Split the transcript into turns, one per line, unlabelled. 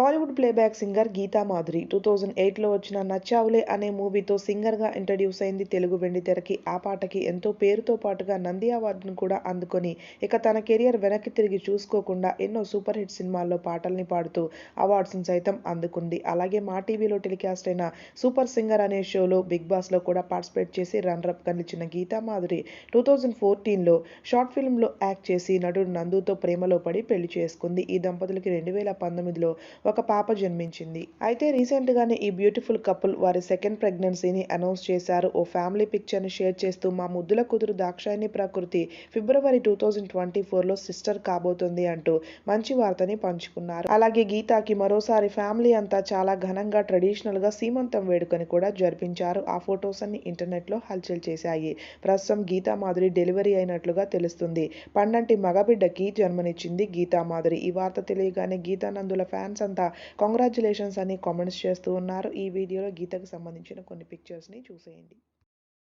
Tollywood playback singer Geetha Madhuri. Two thousand ఎయిట్లో వచ్చిన నచ్చావులే అనే మూవీతో సింగర్గా ఇంట్రడ్యూస్ అయింది తెలుగు వెండితెరకి ఆ పాటకి ఎంతో పేరుతో పాటుగా నంది అవార్డును కూడా అందుకొని ఇక తన కెరియర్ వెనక్కి తిరిగి చూసుకోకుండా ఎన్నో సూపర్ హిట్ సినిమాల్లో పాటల్ని పాడుతూ అవార్డ్స్ని సైతం అందుకుంది. అలాగే మా టీవీలో టెలికాస్ట్ అయిన సూపర్ సింగర్ అనే షోలో బిగ్ బాస్లో కూడా పార్టిసిపేట్ చేసి రన్రప్గా నిలిచిన గీతా మాధురి టూ థౌజండ్ ఫోర్టీన్లో షార్ట్ ఫిల్మ్లో యాక్ట్ చేసి నటుడు నందుతో ప్రేమలో పడి పెళ్ళి చేసుకుంది. ఈ దంపతులకి రెండు వేల పంతొమ్మిదిలో ఒక పాప జన్మించింది. అయితే రీసెంట్ గానే ఈ బ్యూటిఫుల్ కపుల్ వారి సెకండ్ ప్రెగ్నెన్సీని అనౌన్స్ చేశారు. ఓ ఫ్యామిలీ పిక్చర్ని షేర్ చేస్తూ మా ముద్దుల కూతురు Dakshayani Prakruthi February two thousand twenty ఫోర్లో సిస్టర్ కాబోతుంది అంటూ మంచి వార్తని పంచుకున్నారు. అలాగే గీతాకి మరోసారి ఫ్యామిలీ అంతా చాలా ఘనంగా ట్రెడిషనల్గా సీమంతం వేడుకని కూడా జరిపించారు. ఆ ఫొటోస్ అన్ని ఇంటర్నెట్లో హల్చల్ చేశాయి. ప్రస్తుతం గీతా మాధురి డెలివరీ అయినట్లుగా తెలుస్తుంది. పండంటి మగబిడ్డకి జన్మనిచ్చింది గీతా మాధురి. ఈ వార్త తెలియగానే గీతానందుల ఫ్యాన్స్ అంతా అంతా. కాంగ్రాచులేషన్స్ అని కామెంట్స్ చేస్తూ ఉన్నారు. ఈ వీడియోలో గీతకు సంబంధించిన కొన్ని పిక్చర్స్ని చూసేయండి.